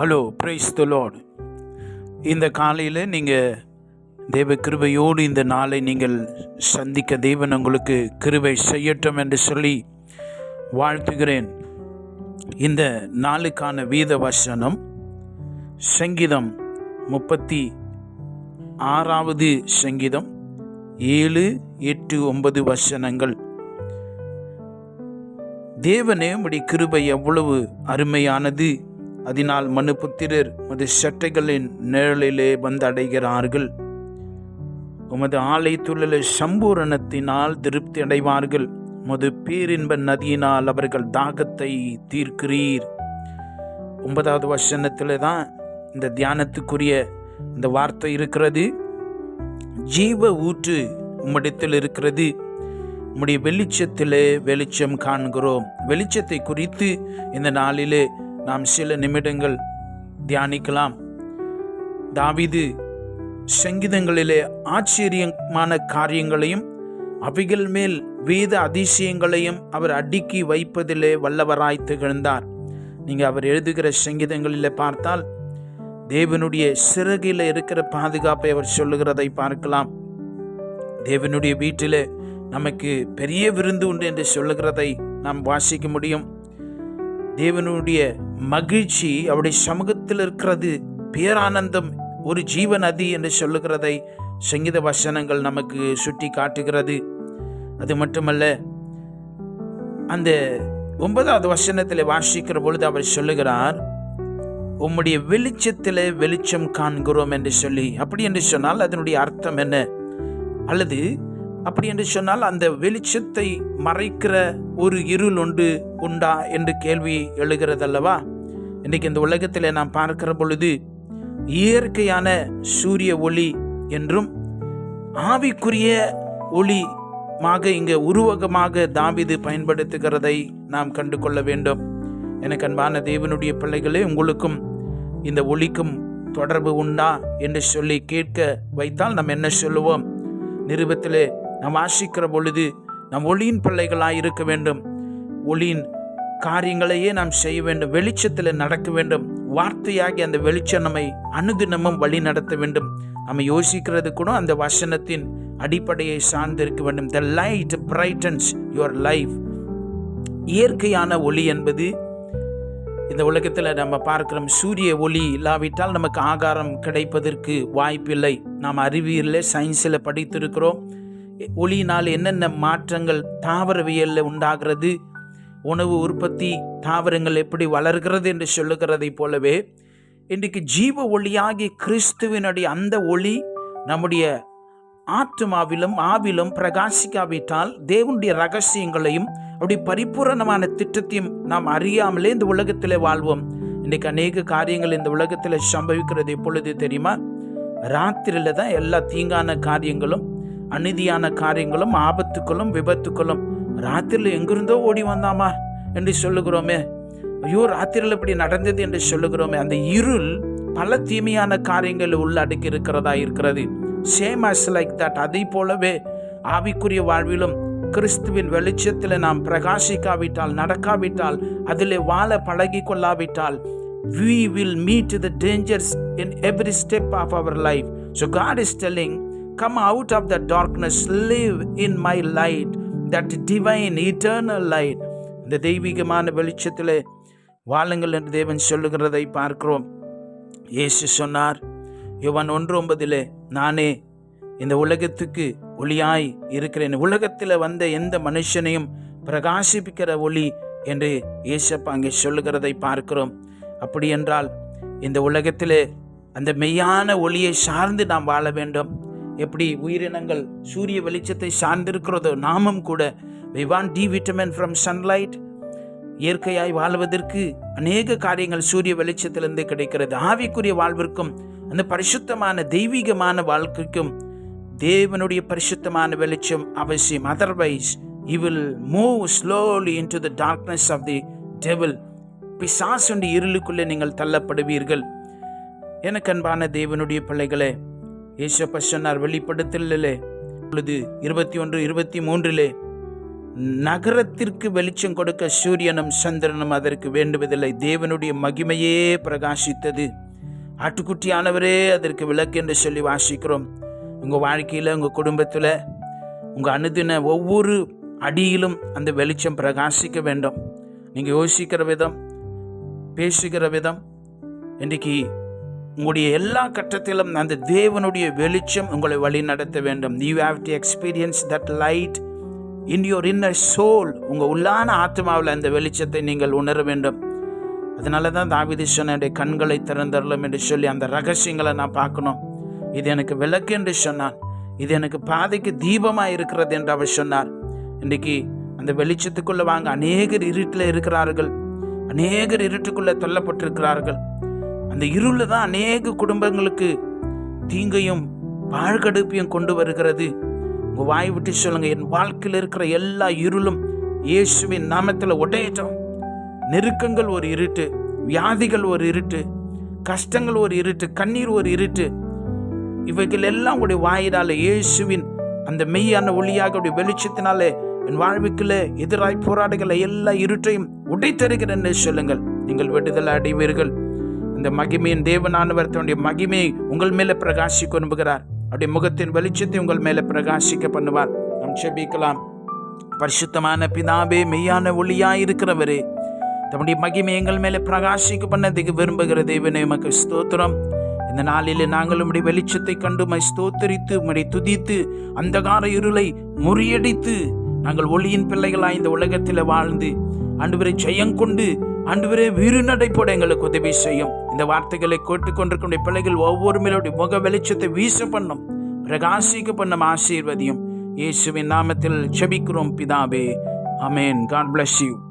Hello praise the Lord இந்த காலையில் நீங்கள் தேவ கிருபையோடு இந்த நாளை நீங்கள் சந்திக்க தேவன் உங்களுக்கு கிருபை செய்யட்டும் என்று சொல்லி வாழ்த்துகிறேன். இந்த நாளுக்கான வீத வசனம் சங்கீதம் முப்பத்தி ஆறாவது சங்கீதம் ஏழு எட்டு ஒன்பது வசனங்கள். தேவனே உடைய கிருபை எவ்வளவு அருமையானது. அதனால் மனுபுத்திரர் உமது சட்டைகளின் நிழலிலே வந்தடைகிறார்கள். உமது ஆலயத்துள்ள சம்பூரணத்தினால் திருப்தி அடைவார்கள். உமது பேரின்ப நதியினால் அவர்கள் தாகத்தை தீர்க்கிறீர். ஒன்பதாவது வசனத்தில் தான் இந்த தியானத்துக்குரிய இந்த வார்த்தை இருக்கிறது. ஜீவ ஊற்று உம்மிடத்தில் இருக்கிறது. உம்முடைய வெளிச்சத்திலே வெளிச்சம் காண்கிறோம். வெளிச்சத்தை குறித்து இந்த நாளிலே நாம் சில நிமிடங்கள் தியானிக்கலாம். தாவிது சங்கீதங்களிலே ஆச்சரியமான காரியங்களையும் அவைகள் மேல் வேத அதிசயங்களையும் அவர் அடுக்கி வைப்பதிலே வல்லவராய் திகழ்ந்தார். நீங்கள் அவர் எழுதுகிற சங்கீதங்களில் பார்த்தால் தேவனுடைய சிறகில் இருக்கிற பாதுகாப்பை அவர் சொல்லுகிறதை பார்க்கலாம். தேவனுடைய வீட்டில் நமக்கு பெரிய விருந்து உண்டு என்று சொல்லுகிறதை நாம் வாசிக்க முடியும். தேவனுடைய மகிழ்ச்சி அவருடைய சமூகத்தில் இருக்கிறது. பேரானந்தம் ஒரு ஜீவ நதி என்று சொல்லுகிறதை சங்கீத வசனங்கள் நமக்கு சுட்டி காட்டுகிறது. அது மட்டுமல்ல அந்த ஒன்பதாவது வசனத்தில் வாசிக்கிற பொழுது அவர் சொல்லுகிறார் உம்முடைய வெளிச்சத்தில் வெளிச்சம் காண்கிறோம் என்று சொல்லி. அப்படி என்று சொன்னால் அதனுடைய அர்த்தம் என்ன? அல்லது அப்படி என்று சொன்னால் அந்த வெளிச்சத்தை மறைக்கிற ஒரு இருள் ஒன்று உண்டா என்று கேள்வி எழுகிறதல்லவா? இன்றைக்கு இந்த உலகத்தில் நாம் பார்க்கிற பொழுது இயற்கையான சூரிய ஒளி என்றும் ஆவிக்குரிய ஒளிமாக இங்கே உருவகமாக தாவிது பயன்படுத்துகிறதை நாம் கண்டு கொள்ள வேண்டும். எனக்கு அன்பான தேவனுடைய பிள்ளைகளே உங்களுக்கும் இந்த ஒளிக்கும் தொடர்பு உண்டா என்று சொல்லி கேட்க வைத்தால் நாம் என்ன சொல்லுவோம்? நிருபத்திலே நாம் வாசிக்கிற பொழுது நாம் ஒளியின் பிள்ளைகளாக இருக்க வேண்டும். ஒளியின் காரியங்களையே நாம் செய்ய வேண்டும். வெளிச்சத்தில் நடக்க வேண்டும். வார்த்தையாகி அந்த வெளிச்சம் நம்மை அனுதினமும் வழி நடத்த வேண்டும். நம்ம யோசிக்கிறது கூட அந்த வசனத்தின் அடிப்படையை சார்ந்திருக்க வேண்டும். The light brightens your life இயற்கையான ஒளி என்பது இந்த உலகத்தில் நம்ம பார்க்கிறோம். சூரிய ஒளி இல்லாவிட்டால் நமக்கு ஆகாரம் கிடைப்பதற்கு வாய்ப்பில்லை. நாம் அறிவியலில் சயின்ஸில் படித்திருக்கிறோம். ஒளியினால் என்னென்ன மாற்றங்கள் தாவரவியலில் உண்டாகிறது? உணவு உற்பத்தி தாவரங்கள் எப்படி வளர்கிறது என்று சொல்லுகிறதை போலவே இன்றைக்கு ஜீவ ஒளியாகி கிறிஸ்துவினுடைய அந்த ஒளி நம்முடைய ஆத்மாவிலும் ஆவிலும் பிரகாசிக்காவிட்டால் தேவனுடைய ரகசியங்களையும் அப்படி பரிபூரணமான திட்டத்தையும் நாம் அறியாமலே இந்த உலகத்தில் வாழ்வோம். இன்றைக்கு அநேக காரியங்கள் இந்த உலகத்தில் சம்பவிக்கிறது எப்பொழுது தெரியுமா? ராத்திரியில் தான் எல்லா தீங்கான காரியங்களும் அநீதியான காரியங்களும் ஆபத்துக்களும் விபத்துக்களும் ராத்திரியில் எங்கிருந்தோ ஓடி வந்தாமா என்று சொல்லுகிறோமே. ஐயோ ராத்திரியில் இப்படி நடந்தது என்று சொல்லுகிறோமே. அந்த இருள் பல தீமையான காரியங்கள் உள்ளடக்கி இருக்கிறதா இருக்கிறது. சேம் அஸ் லைக் தட் அதை போலவே ஆவிக்குரிய வாழ்விலும் கிறிஸ்துவின் வெளிச்சத்தில் நாம் பிரகாசிக்காவிட்டால் நடக்காவிட்டால் அதில் வாழ பழகி கொள்ளாவிட்டால் we will meet the dangers in every step of our life. So God is telling, come out of the darkness, live in my light, that divine eternal light. இந்த தெய்வீகமான வெளிச்சத்தில் வாழுங்கள் என்று தேவன் சொல்லுகிறதை பார்க்கிறோம். இயேசு சொன்னார் யுவன் ஒன்று ஒன்பதிலே நானே இந்த உலகத்துக்கு ஒளியாய் இருக்கிறேன். உலகத்தில் வந்த எந்த மனுஷனையும் பிரகாசிப்பிக்கிற ஒளி என்று இயேசப்பா அங்கே சொல்லுகிறதை பார்க்கிறோம். அப்படி என்றால் இந்த உலகத்திலே அந்த மெய்யான ஒளியை சார்ந்து நாம் வாழ வேண்டும். எப்படி உயிரினங்கள் சூரிய வெளிச்சத்தை சார்ந்திருக்கிறதோ நாமும் கூட we want D vitamin from sunlight இயற்கையாய் வாழ்வதற்கு அநேக காரியங்கள் சூரிய வெளிச்சத்திலிருந்து கிடைக்கிறது. ஆவிக்குரிய வாழ்விற்கும் அந்த பரிசுத்தமான தெய்வீகமான வாழ்க்கைக்கும் தேவனுடைய பரிசுத்தமான வெளிச்சம் அவசியம். Otherwise you will move slowly into the darkness of the devil பிசாசுண்டி இருளுக்குள்ளே நீங்கள் தள்ளப்படுவீர்கள். எனக்கு அன்பான தேவனுடைய பிள்ளைகளே இயேசப்ப சொன்னார் வெளிப்படுத்தலே பொழுது இருபத்தி ஒன்று இருபத்தி மூன்றிலே நகரத்திற்கு வெளிச்சம் கொடுக்க சூரியனும் சந்திரனும் அதற்கு வேண்டுவதில்லை. தேவனுடைய மகிமையே பிரகாசித்தது. ஆட்டுக்குட்டியானவரே அதற்கு விளக்கு என்று சொல்லி வாசிக்கிறோம். உங்கள் வாழ்க்கையில் உங்கள் குடும்பத்தில் உங்கள் அணுதின ஒவ்வொரு அடியிலும் அந்த வெளிச்சம் பிரகாசிக்க வேண்டும். நீங்கள் யோசிக்கிற விதம் பேசுகிற விதம் இன்றைக்கு உங்களுடைய எல்லா கட்டத்திலும் அந்த தேவனுடைய வெளிச்சம் உங்களை வழி நடத்த வேண்டும். You have to experience that light in your inner soul உங்கள் உள்ளான ஆத்மாவில் அந்த வெளிச்சத்தை நீங்கள் உணர வேண்டும். அதனால தான் தாவிதி சொன்ன கண்களை திறந்தரலும் என்று சொல்லி அந்த ரகசியங்களை நான் பார்க்கணும். இது எனக்கு விளக்கு என்று சொன்னான். இது எனக்கு பாதைக்கு தீபமாக இருக்கிறது என்று அவர் சொன்னார். இன்றைக்கு அந்த வெளிச்சத்துக்குள்ளே வாங்க அநேகர் இருட்டில் இருக்கிறார்கள். அநேகர் இருட்டுக்குள்ளே தள்ளப்பட்டிருக்கிறார்கள். அந்த இருளில் தான் அநேக குடும்பங்களுக்கு தீங்கையும் பாழ்கடுப்பையும் கொண்டு வருகிறது. உங்கள் வாய் விட்டு சொல்லுங்கள் என் வாழ்க்கையில் இருக்கிற எல்லா இருளும் இயேசுவின் நாமத்தில் உடையட்டும் நெருக்கங்கள் ஒரு இருட்டு வியாதிகள் ஒரு இருட்டு கஷ்டங்கள் ஒரு இருட்டு கண்ணீர் ஒரு இருட்டு. இவைகள் எல்லாம் உடைய வாயினால இயேசுவின் அந்த மெய்யான ஒளியாக உடைய வெளிச்சத்தினாலே என் வாழ்வுக்குள்ள எதிராய் போராடுகிற எல்லா இருட்டையும் உடைத்தருகிறேன் என்று சொல்லுங்கள். நீங்கள் விடுதலை அடைவீர்கள். இந்த மகிமையின் தேவனானவர் தன்னுடைய மகிமையை உங்கள் மேலே பிரகாசிக்க விரும்புகிறார். அப்படி முகத்தின் வெளிச்சத்தை உங்கள் மேலே பிரகாசிக்க பண்ணுவார். நாம் செபிக்கலாம் பரிசுத்தமான பிதாவே மெய்யான ஒளியாய் இருக்கிறவரே தம்முடைய மகிமை எங்கள் மேலே பிரகாசிக்க பண்ணதுக்கு விரும்புகிற தேவனே உமக்கு ஸ்தோத்திரம். இந்த நாளில் நாங்கள் உம்முடைய வெளிச்சத்தை கண்டு மை ஸ்தோத்தரித்து உம்முடைய துதித்து அந்தகார இருளை முறியடித்து நாங்கள் ஒளியின் பிள்ளைகளாய் இந்த உலகத்தில் வாழ்ந்து ஆண்டவரை ஜெயம் கொண்டு அன்றுவரே வீறு போட எங்களுக்கு உதவி செய்யும். இந்த வார்த்தைகளை கேட்டுக்கொண்டிருக்கின்ற பிள்ளைகள் ஒவ்வொரு மேலோடைய முக வெளிச்சத்தை வீச பண்ணும். பிரகாசிக்க பண்ணும் ஆசீர்வதியும். இயேசுவின் நாமத்தில் செபிக்கிறோம் பிதாவே. அமேன் காட் பிளஸ் யூ